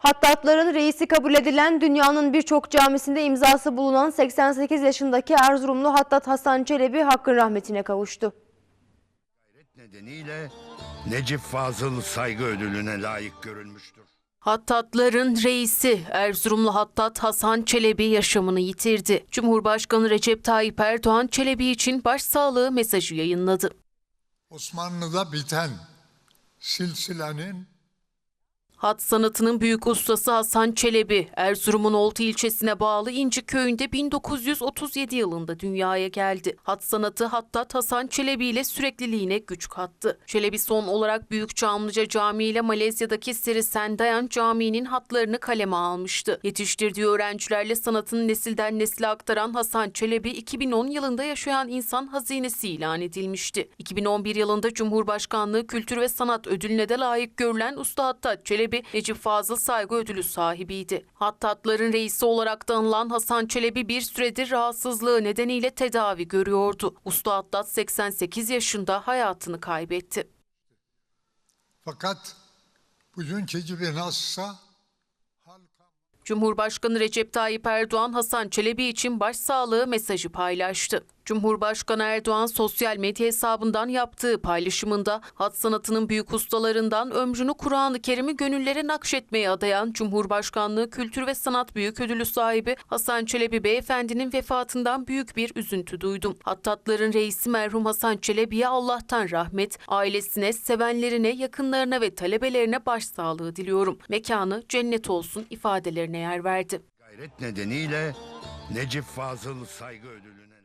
Hattatların reisi kabul edilen dünyanın birçok camisinde imzası bulunan 88 yaşındaki Erzurumlu Hattat Hasan Çelebi hakkın rahmetine kavuştu. nedeniyle Necip Fazıl saygı ödülüne layık görülmüştür. Hattatların reisi Erzurumlu Hattat Hasan Çelebi yaşamını yitirdi. Cumhurbaşkanı Recep Tayyip Erdoğan Çelebi için başsağlığı mesajı yayınladı. Osmanlı'da biten silsilenin Hat sanatının büyük ustası Hasan Çelebi, Erzurum'un Oltu ilçesine bağlı İnci köyünde 1937 yılında dünyaya geldi. Hat sanatı Hattat Hasan Çelebi ile sürekliliğine güç kattı. Çelebi son olarak Büyük Çamlıca Camii ile Malezya'daki Seri Sendayan Camii'nin hatlarını kaleme almıştı. Yetiştirdiği öğrencilerle sanatını nesilden nesile aktaran Hasan Çelebi, 2010 yılında yaşayan insan hazinesi ilan edilmişti. 2011 yılında Cumhurbaşkanlığı Kültür ve Sanat Ödülüne de layık görülen Usta Hattat Çelebi, Necip Fazıl Saygı Ödülü sahibiydi. Hattatların reisi olarak da anılan Hasan Çelebi bir süredir rahatsızlığı nedeniyle tedavi görüyordu. Usta Hattat 88 yaşında hayatını kaybetti. fakat bugünkü gibi nasılsa Cumhurbaşkanı Recep Tayyip Erdoğan Hasan Çelebi için başsağlığı mesajı paylaştı. Cumhurbaşkanı Erdoğan sosyal medya hesabından yaptığı paylaşımında hat sanatının büyük ustalarından ömrünü Kur'an-ı Kerim'i gönüllere nakşetmeye adayan Cumhurbaşkanlığı Kültür ve Sanat Büyük Ödülü sahibi Hasan Çelebi Beyefendinin vefatından büyük bir üzüntü duydum. Hattatların reisi merhum Hasan Çelebi'ye Allah'tan rahmet, ailesine, sevenlerine, yakınlarına ve talebelerine başsağlığı diliyorum. Mekanı cennet olsun ifadelerine yer verdi. Gayret nedeniyle Necip Fazıl saygı ödülüne.